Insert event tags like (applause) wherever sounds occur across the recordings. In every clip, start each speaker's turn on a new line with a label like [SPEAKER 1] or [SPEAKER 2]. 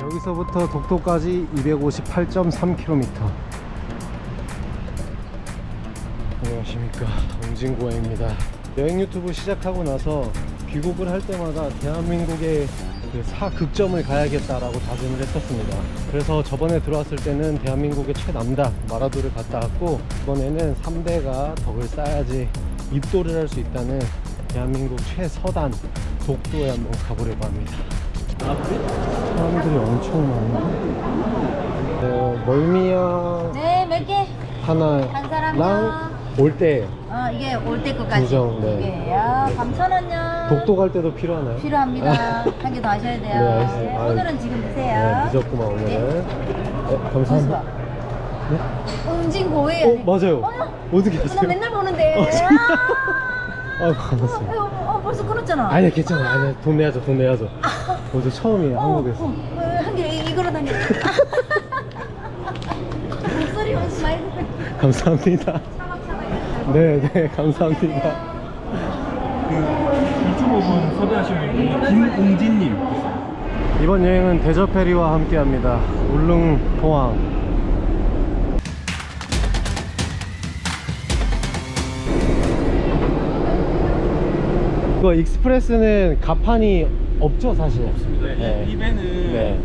[SPEAKER 1] 여기서부터 독도까지 258.3km. 안녕하십니까. 옹진고양입니다. 여행 유튜브 시작하고 나서 귀국을 할 때마다 대한민국의 그 사극점을 가야겠다라고 다짐을 했었습니다. 그래서 저번에 들어왔을 때는 대한민국의 최남단 마라도를 갔다 왔고 이번에는 3대가 덕을 쌓아야지 입도를 할 수 있다는 대한민국 최서단 독도에 한번 가보려고 합니다. 사람들이 엄청 많은데 어, 멀미야
[SPEAKER 2] 네, 몇 개?
[SPEAKER 1] 하나랑
[SPEAKER 2] 한 사람이요.
[SPEAKER 1] 올때
[SPEAKER 2] 어, 이게 올때 것까지.
[SPEAKER 1] 두정, 네.
[SPEAKER 2] 두 개요. 3,000원요.
[SPEAKER 1] 독도 갈 때도 필요하나요?
[SPEAKER 2] 필요합니다. 한 개 더 하셔야 돼요.
[SPEAKER 1] 네, 알겠습니다.
[SPEAKER 2] 네,
[SPEAKER 1] 아유.
[SPEAKER 2] 오늘은 지금
[SPEAKER 1] 네,
[SPEAKER 2] 드세요.
[SPEAKER 1] 늦었구만 오늘은 네,
[SPEAKER 2] 무슨
[SPEAKER 1] 감사합니다
[SPEAKER 2] 봐. 응진고에.
[SPEAKER 1] 어 맞아요
[SPEAKER 2] 어머,
[SPEAKER 1] 어떻게
[SPEAKER 2] 나
[SPEAKER 1] 하세요?
[SPEAKER 2] 맨날 보는데.
[SPEAKER 1] 어, 진짜?
[SPEAKER 2] 아,
[SPEAKER 1] 아 반갑습니다
[SPEAKER 2] 어, 어, 벌써 끊었잖아.
[SPEAKER 1] 아니 괜찮아 아니 돈 내야죠 돈 내야죠 어제 처음이에요
[SPEAKER 2] 어,
[SPEAKER 1] 한국에서
[SPEAKER 2] 어, 어, 한개 이걸로 다녀. (laughs) 목소리 오지 말고.
[SPEAKER 1] 감사합니다. 네네 감사합니다
[SPEAKER 3] 유튜브 분 섭외하신 분이 김웅진님
[SPEAKER 1] 이번 여행은 대저페리와 함께합니다 울릉 포항 이거 익스프레스는 가판이 없죠 사실
[SPEAKER 3] 없습니다.
[SPEAKER 1] 네.
[SPEAKER 3] 이, 이 배는
[SPEAKER 1] 네.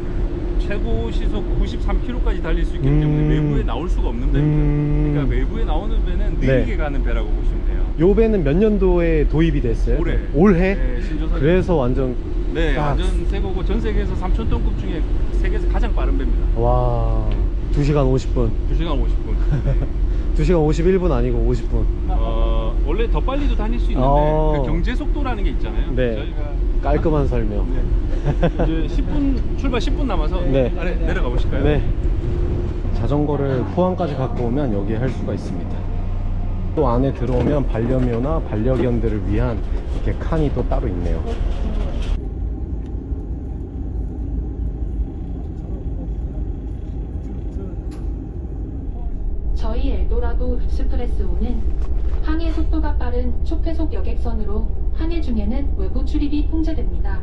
[SPEAKER 3] 최고 시속 93km까지 달릴 수 있기 때문에
[SPEAKER 1] 음.
[SPEAKER 3] 외부에 나올 수가 없는 배입니다.
[SPEAKER 1] 음.
[SPEAKER 3] 그러니까 외부에 나오는 배는 느리게
[SPEAKER 1] 네.
[SPEAKER 3] 가는 배라고 보시면 돼요.
[SPEAKER 1] 요 배는 몇 년도에 도입이 됐어요?
[SPEAKER 3] 올해.
[SPEAKER 1] 올해?
[SPEAKER 3] 네, 신조선.
[SPEAKER 1] 그래서 완전
[SPEAKER 3] 네,
[SPEAKER 1] 딱-
[SPEAKER 3] 완전 새 거고 전 세계에서 3,000톤급 중에 세계에서 가장 빠른 배입니다.
[SPEAKER 1] 와 2시간 50분
[SPEAKER 3] 2시간 50분. 네.
[SPEAKER 1] 2시간 51분 아니고 50분
[SPEAKER 3] 어, 원래 더 빨리도 다닐 수 있는데
[SPEAKER 1] 어.
[SPEAKER 3] 그 경제 속도라는 게 있잖아요.
[SPEAKER 1] 네.
[SPEAKER 3] 저희가
[SPEAKER 1] 깔끔한 설명
[SPEAKER 3] 네. 이제 10분 출발 10분 남아서
[SPEAKER 1] 네.
[SPEAKER 3] 아래 내려가 보실까요?
[SPEAKER 1] 네. 자전거를 포항까지 갖고 오면 여기에 할 수가 있습니다. 또 안에 들어오면 반려묘나 반려견들을 위한 이렇게 칸이 또 따로 있네요.
[SPEAKER 4] 저희 엘도라도 익스프레스호는 항해 속도가 빠른 초폐속 여객선으로 항해 중에는 외부 출입이 통제됩니다.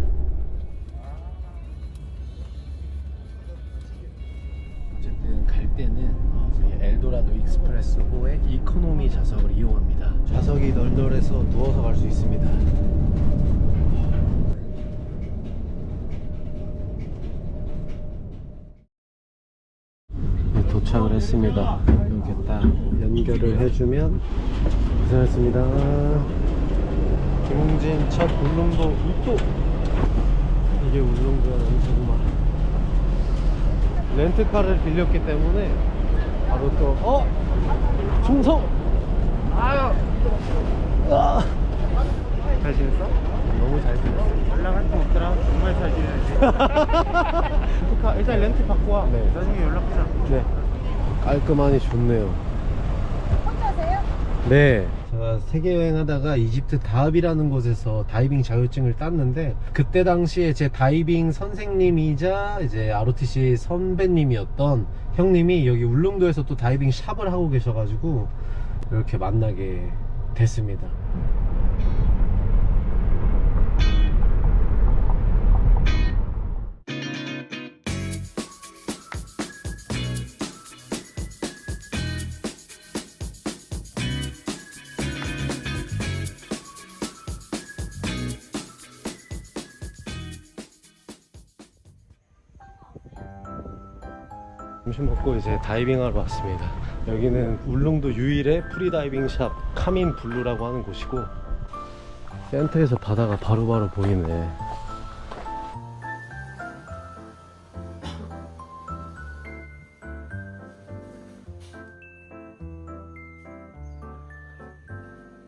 [SPEAKER 1] 어쨌든 갈 때는 어, 우리 엘도라도 익스프레스 호의 이코노미 좌석을 이용합니다. 좌석이 널널해서 누워서 갈 수 있습니다. 네, 도착을 했습니다. 이렇게 딱 연결을 해주면 고생하셨습니다. 김웅진 첫 울릉도 입도 이게 울릉도의 연수구만. 렌트카를 빌렸기 때문에 바로 또 어? 충성! 아유! 아. 잘 지냈어? 너무 잘 지냈어
[SPEAKER 5] 연락 한 통 없더라. 정말 잘 지내야지. (laughs) 렌트카 일단 렌트 받고 와.
[SPEAKER 1] 네.
[SPEAKER 5] 나중에 연락하자.
[SPEAKER 1] 네 깔끔하니 좋네요
[SPEAKER 2] 혼자세요?
[SPEAKER 1] 네 제가 세계 여행하다가 이집트 다합이라는 곳에서 다이빙 자격증을 땄는데 그때 당시에 제 다이빙 선생님이자 이제 ROTC 선배님이었던 형님이 여기 울릉도에서 또 다이빙 샵을 하고 계셔가지고 이렇게 만나게 됐습니다 점심 먹고 이제 다이빙하러 왔습니다. 여기는 울릉도 유일의 프리다이빙 샵 카민 블루라고 하는 곳이고 센터에서 바다가 바로 바로 보이네.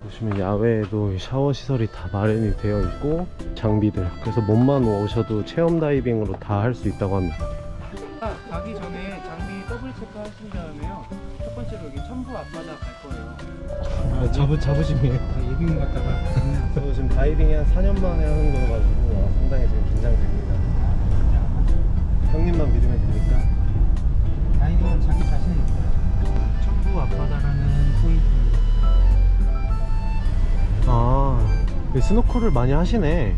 [SPEAKER 1] 보시면 야외에도 샤워 시설이 다 마련이 되어 있고 장비들 그래서 몸만 오셔도 체험 다이빙으로 다 할 수 있다고 합니다.
[SPEAKER 5] 앞바다 갈 거예요.
[SPEAKER 1] 아, 자부 자부심이에요.
[SPEAKER 5] 아, 예비군 갔다가 (laughs)
[SPEAKER 1] 저 지금 다이빙이 한 4년 만에 하는 거여가지고 아, 상당히 지금 긴장됩니다. 형님만 믿으면 됩니까?
[SPEAKER 5] 다이빙은 자기 자신이 있어요. 첨부 앞바다라는 포인트입니다.
[SPEAKER 1] 아, 이 스노클을 많이 하시네.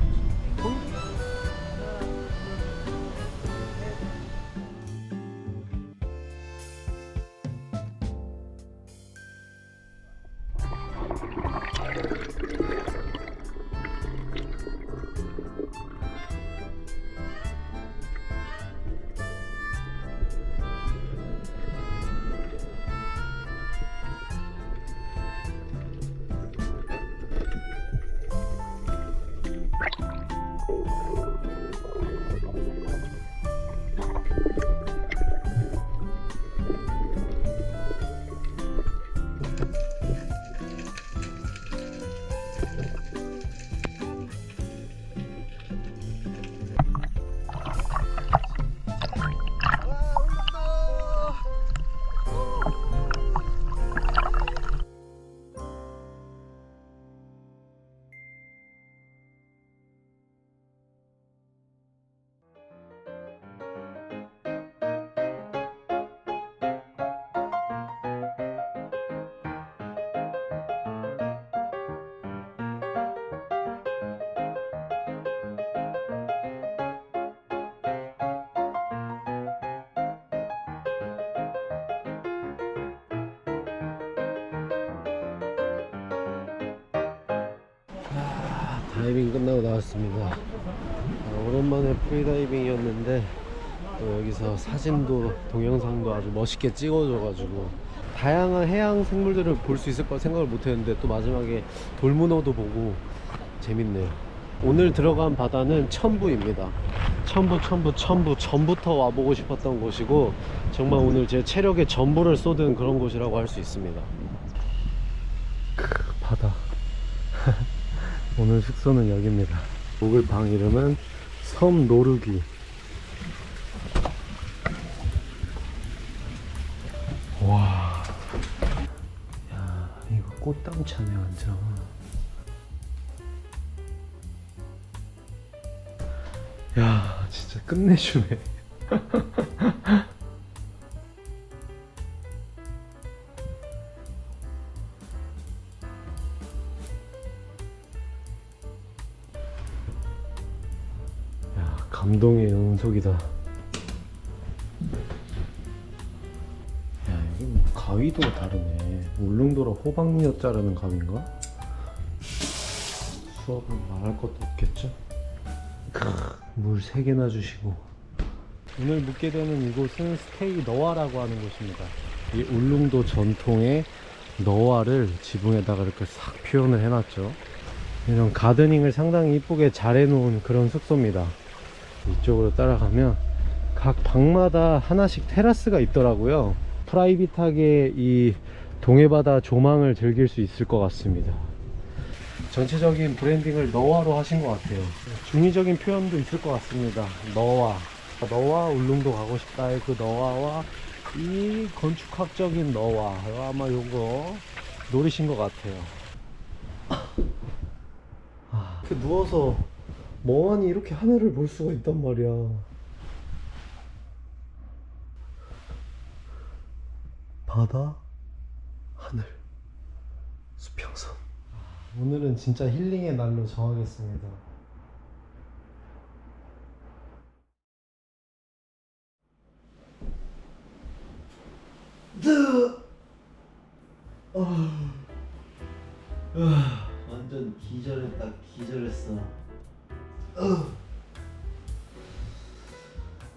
[SPEAKER 1] 나왔습니다. 아, 오랜만에 프리다이빙이었는데 또 여기서 사진도 동영상도 아주 멋있게 찍어줘가지고 다양한 해양 생물들을 볼 수 있을 거 생각을 못했는데 또 마지막에 돌문어도 보고 재밌네요. 오늘 들어간 바다는 첨부입니다. 첨부, 첨부, 첨부. 전부터 와보고 싶었던 곳이고 정말 오늘 제 체력의 전부를 쏟은 그런 곳이라고 할 수 있습니다. 크, 바다. 오늘 숙소는 여기입니다. 묵을 방 이름은 섬 노르귀. 와. 야, 이거 꽃담 차네, 완전. 야, 진짜 끝내주네. (laughs) 감동의 연속이다. 야, 여기 뭐 가위도 다르네. 울릉도라 호박엿 자르는 가위인가? 수업은 말할 것도 없겠죠? 물 3개나 주시고. 오늘 묵게 되는 이곳은 스테이 너와라고 하는 곳입니다. 이 울릉도 전통의 너와를 지붕에다가 이렇게 싹 표현을 해놨죠. 이런 가드닝을 상당히 이쁘게 잘 해놓은 그런 숙소입니다. 이쪽으로 따라가면 각 방마다 하나씩 테라스가 있더라고요. 프라이빗하게 이 동해바다 조망을 즐길 수 있을 것 같습니다. 전체적인 브랜딩을 너와로 하신 것 같아요. 중의적인 표현도 있을 것 같습니다. 너와. 너와 울릉도 가고 싶다의 그 너와와 이 건축학적인 너와. 아마 요거 노리신 것 같아요. 아, 이렇게 누워서 멍하니 이렇게 하늘을 볼 수가 있단 말이야. 바다, 하늘, 수평선. 오늘은 진짜 힐링의 날로 정하겠습니다. 완전 기절했다 기절했어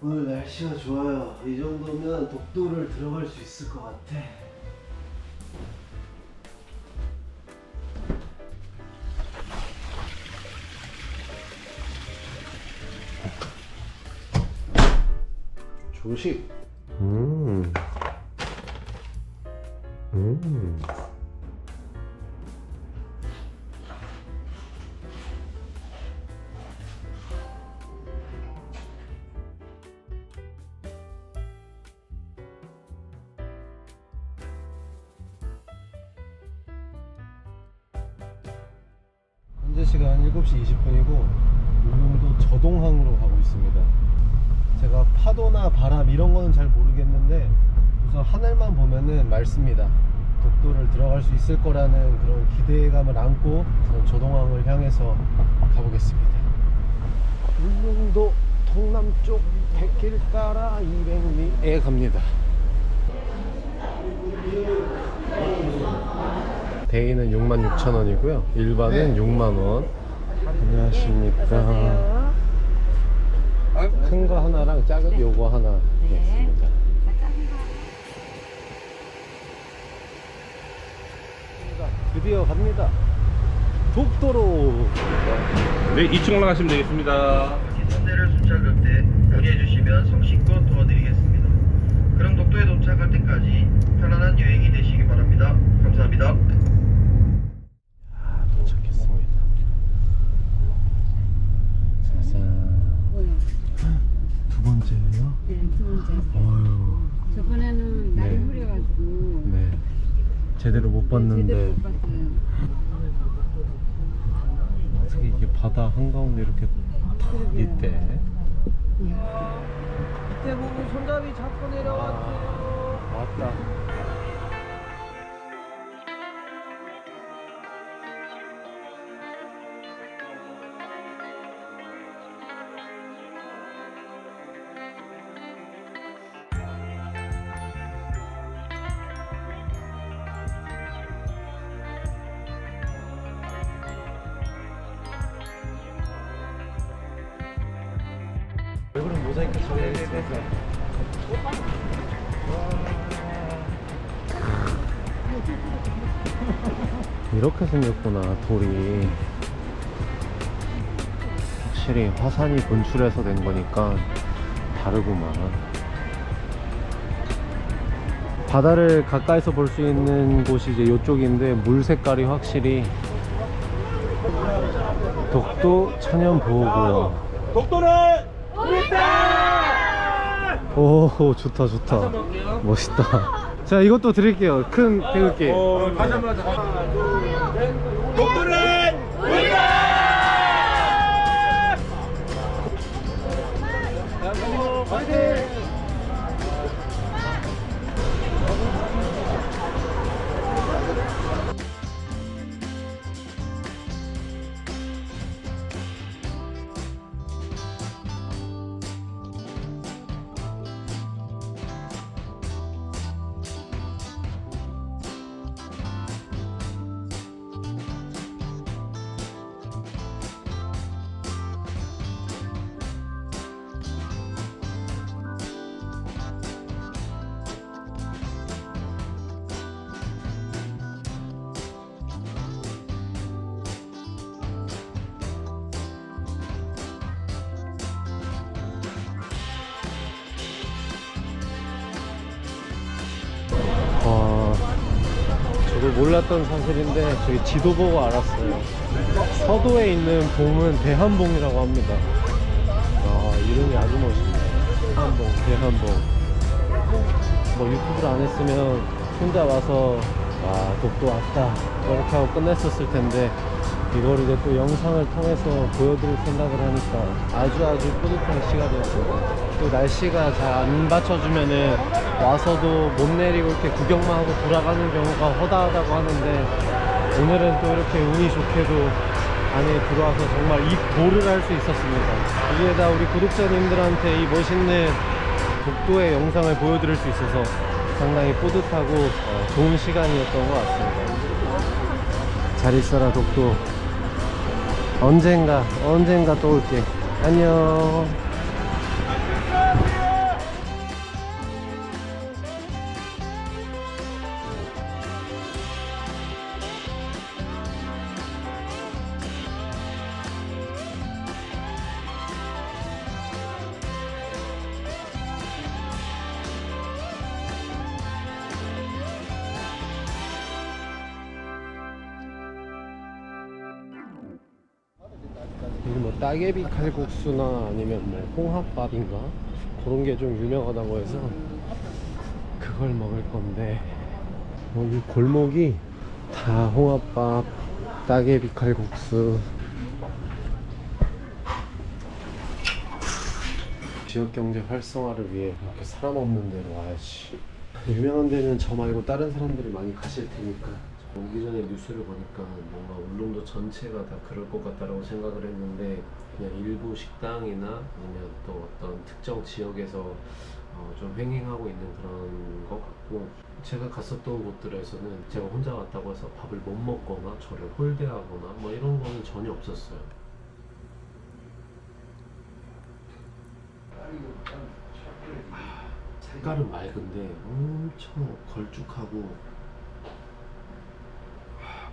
[SPEAKER 1] 오늘 날씨가 좋아요 이 정도면 독도를 들어갈 수 있을 것 같아 조식 음. 음. 맑습니다. 독도를 들어갈 수 있을 거라는 그런 기대감을 안고 우선 저동항을 향해서 가보겠습니다. 울릉도 동남쪽 백길 따라 200리에 갑니다. 데이는 66,000원이고요. 일반은 6만원. 안녕하십니까. 큰 거 하나랑 작은 요거 하나 있습니다. 드디어 갑니다. 독도로.
[SPEAKER 3] 네, 2층 올라가시면 되겠습니다.
[SPEAKER 6] 선대를 순찰할 때 문의해 주시면 성심껏 도와드리겠습니다. 그럼 독도에 도착할 때까지 편안한 여행이 되시기 바랍니다. 감사합니다.
[SPEAKER 1] 아, 도착했습니다. 짜잔. 두 번째예요?
[SPEAKER 7] 네, 두 번째.
[SPEAKER 1] 어휴.
[SPEAKER 7] 저번에는 날이
[SPEAKER 1] 네.
[SPEAKER 7] 흐려가지고
[SPEAKER 1] 네. 제대로 못 봤는데
[SPEAKER 7] 제대로 못 봤어요.
[SPEAKER 1] 어떻게 이게 바다 한가운데 이렇게 탁 있대.
[SPEAKER 5] 이때 보고 손잡이 잡고 내려왔어요.
[SPEAKER 1] 왔다. 모자이크 처리해주세요. 이렇게 생겼구나 돌이. 확실히 화산이 분출해서 된 거니까 다르구만. 바다를 가까이서 볼 수 있는 곳이 이제 이쪽인데 물 색깔이 확실히 독도 천연보호구역
[SPEAKER 3] 독도는
[SPEAKER 1] 오 좋다 좋다. 멋있다. 자 이것도 드릴게요. 큰 태극기
[SPEAKER 3] 어, 다시 한번 하자. 하나, 둘, 셋. 독도는
[SPEAKER 1] 와, 저걸 몰랐던 사실인데 저기 지도 보고 알았어요. 서도에 있는 봉은 대한봉이라고 합니다. 아, 이름이 아주 멋있네. 대한봉, 대한봉. 뭐 유튜브를 안 했으면 혼자 와서 아, 독도 왔다. 이렇게 하고 끝냈었을 텐데 이걸 이제 또 영상을 통해서 보여드릴 생각을 하니까 아주 아주 뿌듯한 시간이었습니다. 또 날씨가 잘 안 받쳐주면은 와서도 못 내리고 이렇게 구경만 하고 돌아가는 경우가 허다하다고 하는데 오늘은 또 이렇게 운이 좋게도 안에 들어와서 정말 이 도를 할 수 있었습니다. 이게 다 우리 구독자님들한테 이 멋있는 독도의 영상을 보여드릴 수 있어서 상당히 뿌듯하고 어, 좋은 시간이었던 것 같습니다. 잘 있어라 독도. 언젠가 언젠가 또 올게. 안녕. 뭐 따개비 칼국수나 아니면 뭐 홍합밥인가? 그런 게 좀 유명하다고 해서 그걸 먹을 건데 여기 골목이 다 홍합밥, 따개비 칼국수. 지역 경제 활성화를 위해 이렇게 사람 없는 데로 와야지. 유명한 데는 저 말고 다른 사람들이 많이 가실 테니까 오기 전에 뉴스를 보니까 뭔가 울릉도 전체가 다 그럴 것 같다라고 생각을 했는데 그냥 일부 식당이나 아니면 또 어떤 특정 지역에서 어, 어, 좀 횡행하고 있는 그런 것 같고 제가 갔었던 곳들에서는 제가 혼자 갔다고 해서 밥을 못 먹거나 저를 홀대하거나 뭐 이런 거는 전혀 없었어요. 아, 색깔은 맑은데 엄청 걸쭉하고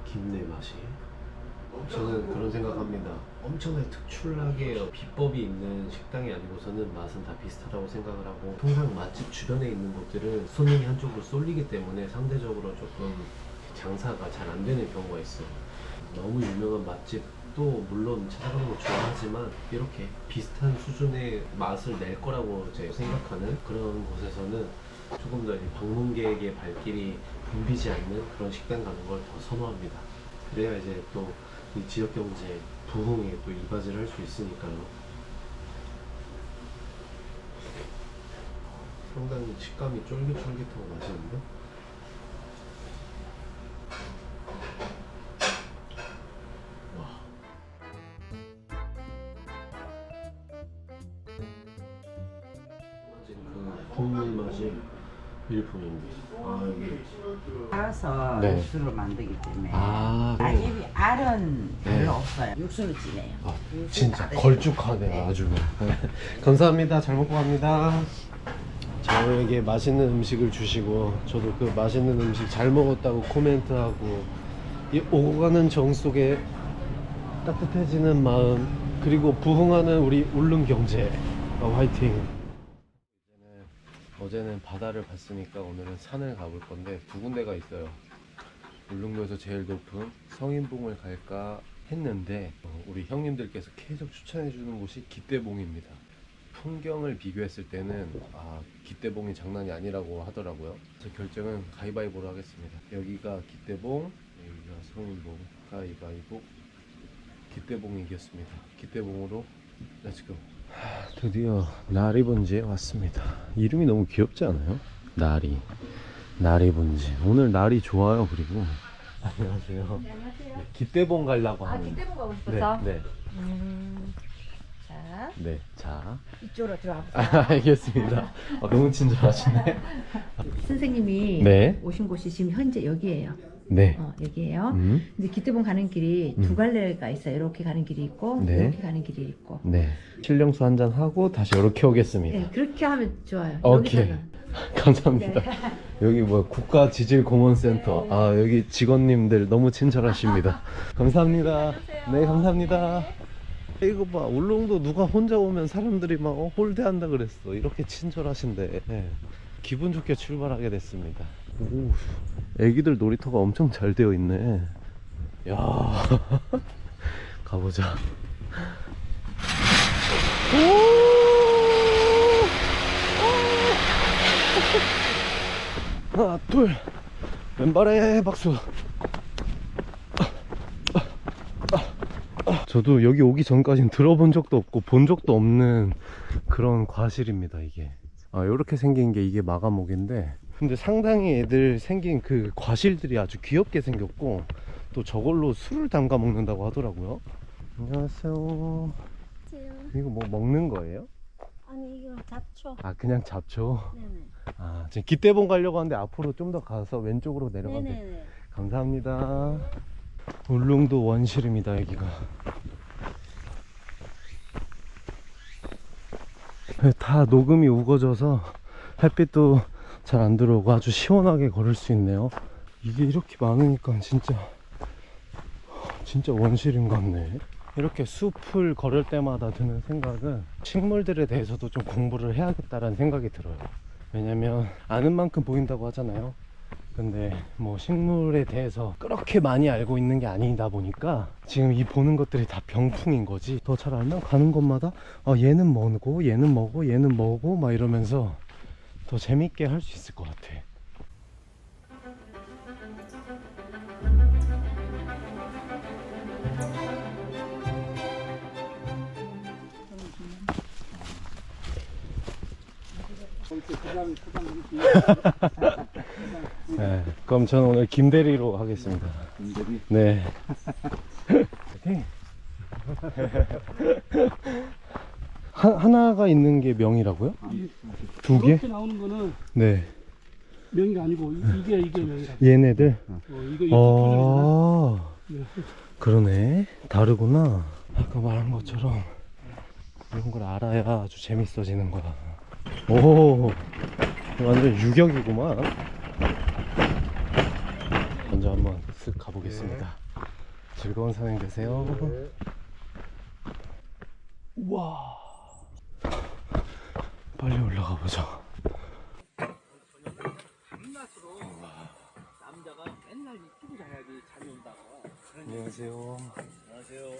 [SPEAKER 1] 아, 깊네 맛이. 저는 그런 생각합니다. 엄청나게 특출나게 비법이 있는 식당이 아니고서는 맛은 다 비슷하다고 생각을 하고 통상 맛집 주변에 있는 곳들은 손님이 한쪽으로 쏠리기 때문에 상대적으로 조금 장사가 잘 안 되는 경우가 있어요. 너무 유명한 맛집도 물론 찾아가는 거 좋아하지만 이렇게 비슷한 수준의 맛을 낼 거라고 이제 생각하는 그런 곳에서는 조금 더이 방문객의 발길이 붐비지 않는 그런 식당 가는 걸 더 선호합니다. 그래야 이제 또 이 지역 경제 부흥에 또 이바지를 할 수 있으니까요. 상당히 식감이 쫄깃쫄깃하고 맛있는데?
[SPEAKER 8] 육수를 만들기 때문에
[SPEAKER 1] 아,
[SPEAKER 8] 낙엽이 알은
[SPEAKER 1] 네.
[SPEAKER 8] 별로 없어요. 육수를 진해요.
[SPEAKER 1] 아,
[SPEAKER 8] 육수
[SPEAKER 1] 진짜. 걸쭉하네
[SPEAKER 8] 네.
[SPEAKER 1] 아주 (laughs) 감사합니다 잘 먹고 갑니다 저에게 맛있는 음식을 주시고 저도 그 맛있는 음식 잘 먹었다고 코멘트하고 이 오고 가는 정 속에 따뜻해지는 마음 그리고 부흥하는 우리 울릉 경제 어, 화이팅 이제는 어제는 바다를 봤으니까 오늘은 산을 가볼 건데 두 군데가 있어요 울릉도에서 제일 높은 성인봉을 갈까 했는데 어, 우리 형님들께서 계속 추천해 주는 곳이 기대봉입니다. 풍경을 비교했을 때는 아 기대봉이 장난이 아니라고 하더라고요. 제 결정은 가위바위보로 하겠습니다. 여기가 기대봉, 여기가 성인봉, 가위바위보. 기대봉이 이겼습니다. 기대봉으로 렛츠고. 드디어 나리본지에 왔습니다. 이름이 너무 귀엽지 않아요? 나리. 나리 본지. 오늘 날이 좋아요. 그리고 안녕하세요.
[SPEAKER 2] 안녕하세요.
[SPEAKER 1] 기대봉 가려고
[SPEAKER 2] 아,
[SPEAKER 1] 하는.
[SPEAKER 2] 기대봉 가고
[SPEAKER 1] 네,
[SPEAKER 2] 싶어서.
[SPEAKER 1] 네,
[SPEAKER 2] 음, 자,
[SPEAKER 1] 네. 자,
[SPEAKER 2] 이쪽으로 들어가
[SPEAKER 1] 아,
[SPEAKER 2] 보세요.
[SPEAKER 1] 알겠습니다. 아, 너무 친절하시네.
[SPEAKER 2] 선생님이
[SPEAKER 1] 네.
[SPEAKER 2] 오신 곳이 지금 현재 여기예요.
[SPEAKER 1] 네.
[SPEAKER 2] 어, 여기예요.
[SPEAKER 1] 음,
[SPEAKER 2] 근데 기대봉 가는 길이
[SPEAKER 1] 음.
[SPEAKER 2] 두 갈래가 있어요. 이렇게 가는 길이 있고,
[SPEAKER 1] 네.
[SPEAKER 2] 이렇게 가는 길이 있고.
[SPEAKER 1] 네. 실령수 한 잔 하고 다시 이렇게 오겠습니다.
[SPEAKER 2] 네, 그렇게 하면 좋아요.
[SPEAKER 1] 오케이.
[SPEAKER 2] 여기서는. (laughs)
[SPEAKER 1] 감사합니다.
[SPEAKER 2] 네.
[SPEAKER 1] 여기 뭐 국가 지질 공원센터. 아 여기 직원님들 너무 친절하십니다. (laughs) 감사합니다. 네 감사합니다. 이거 봐 울릉도 누가 혼자 오면 사람들이 막 어, 홀대한다 그랬어. 이렇게 친절하신데 네. 기분 좋게 출발하게 됐습니다. 오, 애기들 놀이터가 엄청 잘 되어 있네. 야 (laughs) 가보자. 오! (laughs) 하나 둘. 왼발에 박수. 저도 여기 오기 전까지는 들어본 적도 없고 본 적도 없는 그런 과실입니다 이게. 아 이렇게 생긴 게 이게 마감옥인데. 근데 상당히 애들 생긴 그 과실들이 아주 귀엽게 생겼고 또 저걸로 술을 담가 먹는다고 하더라고요. 안녕하세요. 이거 뭐 먹는 거예요?
[SPEAKER 2] 아니, 이거 잡초.
[SPEAKER 1] 아 그냥 잡초
[SPEAKER 2] 네네.
[SPEAKER 1] 아, 지금 기대봉 가려고 하는데 앞으로 좀 더 가서 왼쪽으로 내려가면 돼.
[SPEAKER 2] 네네네.
[SPEAKER 1] 감사합니다. 울릉도 원실입니다, 여기가. 네, 다 녹음이 우거져서 햇빛도 잘 안 들어오고 아주 시원하게 걸을 수 있네요. 이게 이렇게 많으니까 진짜 진짜 원실인 것 같네. 이렇게 숲을 걸을 때마다 드는 생각은 식물들에 대해서도 좀 공부를 해야겠다라는 생각이 들어요. 왜냐면 아는 만큼 보인다고 하잖아요. 근데 뭐 식물에 대해서 그렇게 많이 알고 있는 게 아니다 보니까 지금 이 보는 것들이 다 병풍인 거지. 더 잘 알면 가는 곳마다 아 얘는 뭐고 얘는 뭐고 얘는 뭐고 막 이러면서 더 재밌게 할 수 있을 것 같아. (laughs) 네, 그럼 저는 오늘 김대리로 하겠습니다. 김대리? 네. 하, 하나가 있는 게 명이라고요? 두 개?
[SPEAKER 3] 이렇게 나오는 거는
[SPEAKER 1] 네.
[SPEAKER 3] 명이가 아니고 이- 이게 이게 명이라.
[SPEAKER 1] 얘네들?
[SPEAKER 3] 어, 이거 이거
[SPEAKER 1] 아, 그러네. 다르구나. 아까 말한 것처럼 이런 걸 알아야 아주 재밌어지는 거야. 오, 완전 유격이구만. 먼저 한번 쓱 가보겠습니다. 즐거운 산행 되세요. 우와. 빨리 올라가 보자. 안녕하세요. 안녕하세요.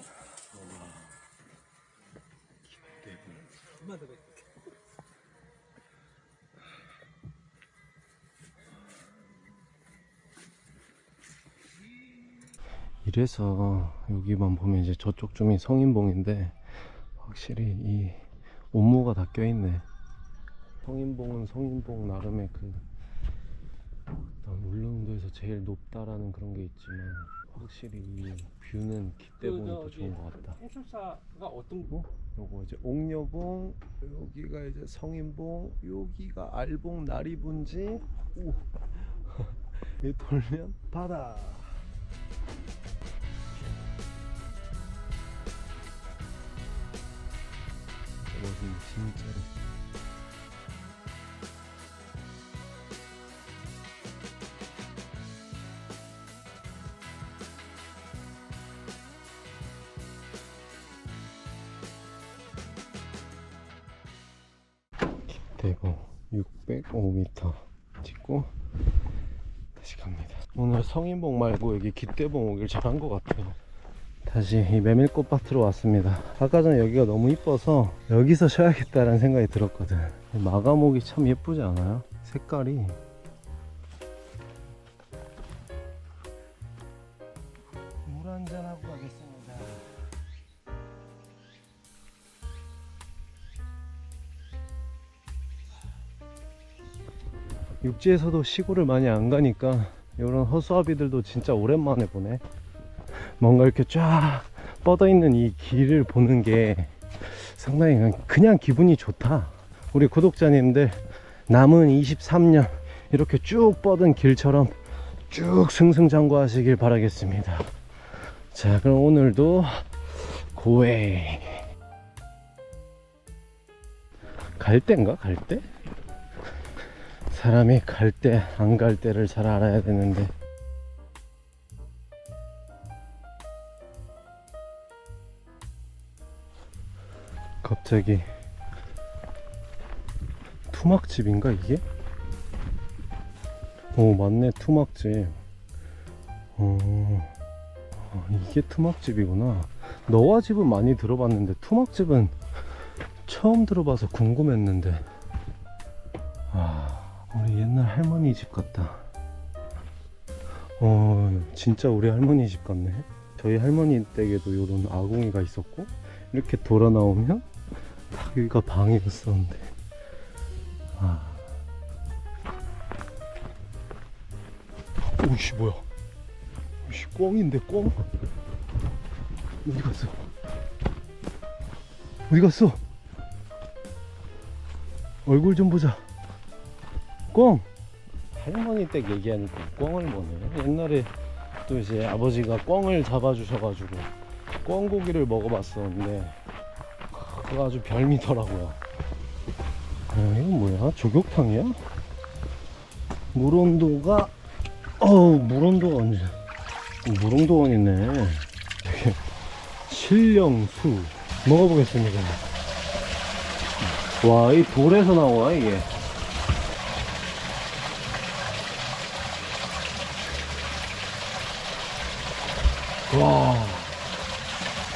[SPEAKER 1] 이래서 여기만 보면 이제 저쪽 좀이 성인봉인데 확실히 이 온모가 다 껴있네. 성인봉은 성인봉 나름의 그 울릉도에서 제일 높다라는 그런 게 있지만 확실히 이 뷰는 기대봉이 더 좋은 것 같다.
[SPEAKER 3] 해수사가 어떤
[SPEAKER 1] 어? 요거 이제 옥녀봉, 여기가 이제 성인봉, 여기가 알봉 나리분지. 오. (laughs) 이 돌면 바다. 멋있네 진짜로. 대봉 605m 찍고 다시 갑니다. 오늘 성인봉 말고 여기 기대봉 오길 잘한 것 같아요. 다시 이 메밀꽃 밭으로 왔습니다. 아까 전에 여기가 너무 이뻐서 여기서 쉬어야겠다라는 생각이 들었거든. 이 마감옥이 참 예쁘지 않아요? 색깔이 물 한잔 하고 가겠습니다. 육지에서도 시골을 많이 안 가니까 이런 허수아비들도 진짜 오랜만에 보네. 뭔가 이렇게 쫙 뻗어 있는 이 길을 보는 게 상당히 그냥, 그냥 기분이 좋다. 우리 구독자님들 남은 23년 이렇게 쭉 뻗은 길처럼 쭉 승승장구하시길 바라겠습니다. 자, 그럼 오늘도 고해 갈 때인가? 갈 때? 사람이 갈 때, 안 갈 때를 잘 알아야 되는데. 갑자기 투막집인가 이게? 오 맞네 투막집. 어, 아, 이게 투막집이구나. 너와 집은 많이 들어봤는데 투막집은 처음 들어봐서 궁금했는데. 아 우리 옛날 할머니 집 같다. 어 진짜 우리 할머니 집 같네. 저희 할머니 댁에도 이런 아궁이가 있었고 이렇게 돌아 나오면 딱 여기가 방이었었는데. 아. 오씨 뭐야. 오씨 꿩인데 꿩 어디 갔어? 어디 갔어? 얼굴 좀 보자. 꿩 할머니 댁 얘기하니까 꿩을 보네. 옛날에 또 이제 아버지가 꿩을 잡아주셔가지고 꿩고기를 먹어봤었는데 그거 아주 별미더라고요. 아, 이건 뭐야? 조격탕이야? 물온도가 어우 물온도가 언제 물온도원 있네. 되게 신령수. 먹어보겠습니다. 와 이 돌에서 나와 이게. 와.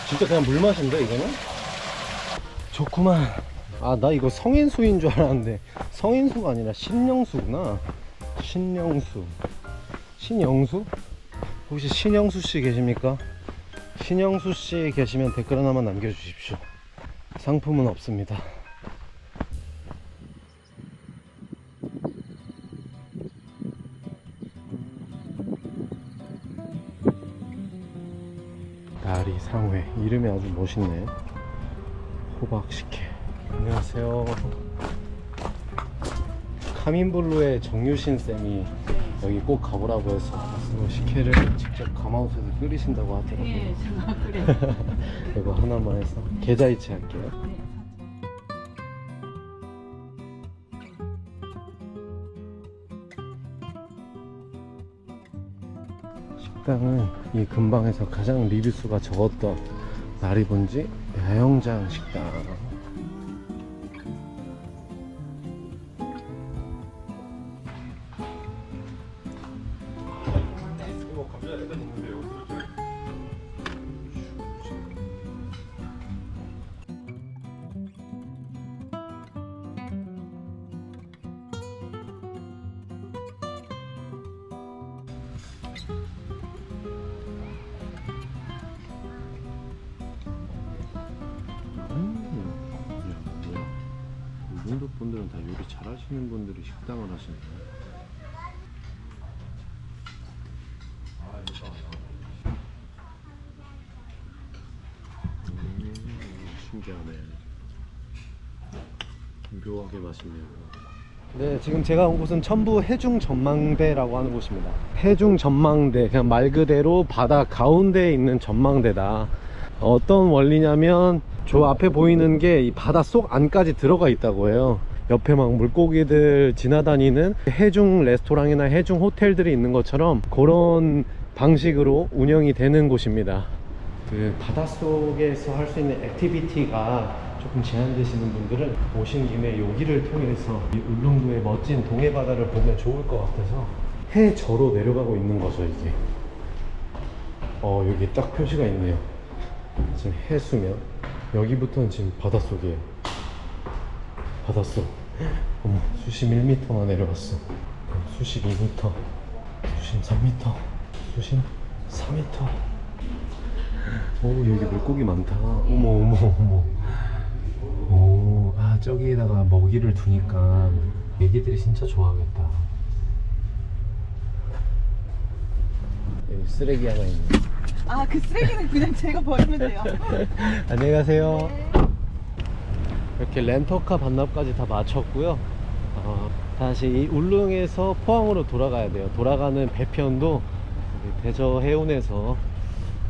[SPEAKER 1] 진짜 그냥 물 맛인데 이거는? 좋구만. 아 나 이거 성인수인 줄 알았는데 성인수가 아니라 신영수구나. 신영수. 신영수? 혹시 신영수 씨 계십니까? 신영수 씨 계시면 댓글 하나만 남겨주십시오. 상품은 없습니다. 나리 상회. 이름이 아주 멋있네 호박 식혜 안녕하세요. 카민블루의 정유신 쌤이 여기 꼭 가보라고 해서 그래서 식혜를 직접 가마솥에서 끓이신다고 하더라고요.
[SPEAKER 7] 예, 제가 그래.
[SPEAKER 1] 이거 (laughs) 하나만 해서 계좌이체 할게요. 식당은 이 근방에서 가장 리뷰 수가 적었던 날이 본지 야영장 식당. 분들은 다 요리 잘 하시는 분들이 식당을 하시네. 음, 신기하네. 묘하게 맛있네요. 네, 지금 제가 온 곳은 천부 해중 전망대라고 하는 곳입니다. 해중 전망대, 그냥 말 그대로 바다 가운데에 있는 전망대다. 어떤 원리냐면 저 앞에 보이는 게 이 바다 속 안까지 들어가 있다고 해요. 옆에 막 물고기들 지나다니는 해중 레스토랑이나 해중 호텔들이 있는 것처럼 그런 방식으로 운영이 되는 곳입니다. 그 바닷속에서 할 수 있는 액티비티가 조금 제한되시는 분들은 오신 김에 여기를 통해서 이 울릉도의 멋진 동해 바다를 보면 좋을 것 같아서 해저로 내려가고 있는 거죠 이게. 어 여기 딱 표시가 있네요. 지금 해수면 여기부터는 지금 바닷속이에요. 바닷속. 어머 수심 1m나 내려갔어. 수심 2m, 수심 3m, 수심 4m. 오 여기 물고기 많다. 어머 어머 어머. 오, 아 저기에다가 먹이를 두니까 애기들이 진짜 좋아하겠다. 여기 쓰레기 하나 있네.
[SPEAKER 9] 아, 그 쓰레기는 그냥 제가 버리면 돼요. (laughs)
[SPEAKER 1] 안녕히 가세요. 이렇게 렌터카 반납까지 다 마쳤고요. 어, 다시 이 울릉에서 포항으로 돌아가야 돼요. 돌아가는 배편도 우리 대저 해운에서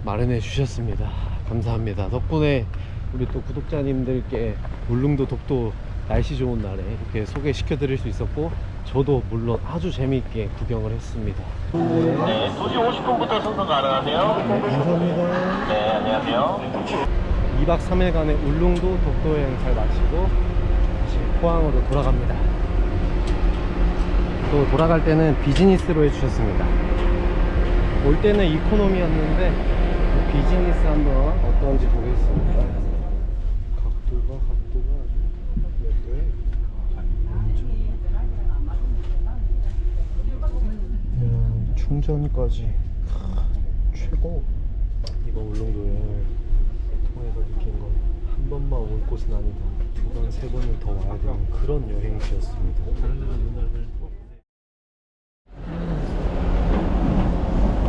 [SPEAKER 1] 마련해 주셨습니다. 감사합니다. 덕분에 우리 또 구독자님들께 울릉도 독도 날씨 좋은 날에 이렇게 소개시켜 드릴 수 있었고 저도 물론 아주 재미있게 구경을 했습니다.
[SPEAKER 6] 네, 2시 50분부터 승선 가능하세요.
[SPEAKER 1] 감사합니다.
[SPEAKER 6] 네, 안녕하세요.
[SPEAKER 1] 2박 3일간의 울릉도 독도 여행 잘 마치고 다시 포항으로 돌아갑니다. 또 돌아갈 때는 비즈니스로 해주셨습니다. 올 때는 이코노미였는데 비즈니스 한번 어떤지 보겠습니다. 각도가 각도가 몇 도에? 이야, 충전까지 크, 최고. 이번 울릉도 여행 을 통해서 느낀 건 한 번만 올 곳은 아니다. 두 번, 세 번은 더 와야 되는 그런 여행지였습니다.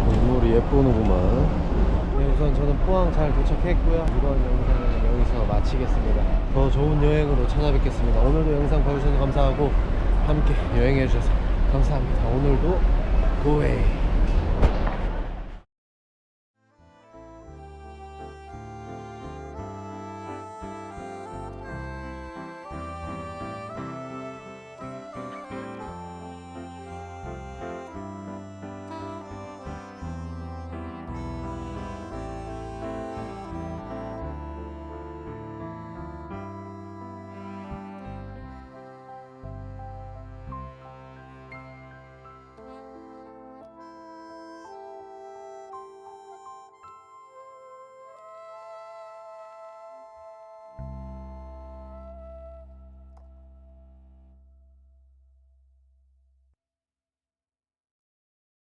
[SPEAKER 1] 건물이 예쁘구만. 네, 우선 저는 포항 잘 도착했고요. 이번 영상은 여기서 마치겠습니다. 더 좋은 여행으로 찾아뵙겠습니다. 오늘도 영상 봐주셔서 감사하고 함께 여행해 주셔서 감사합니다. 오늘도 고웨이.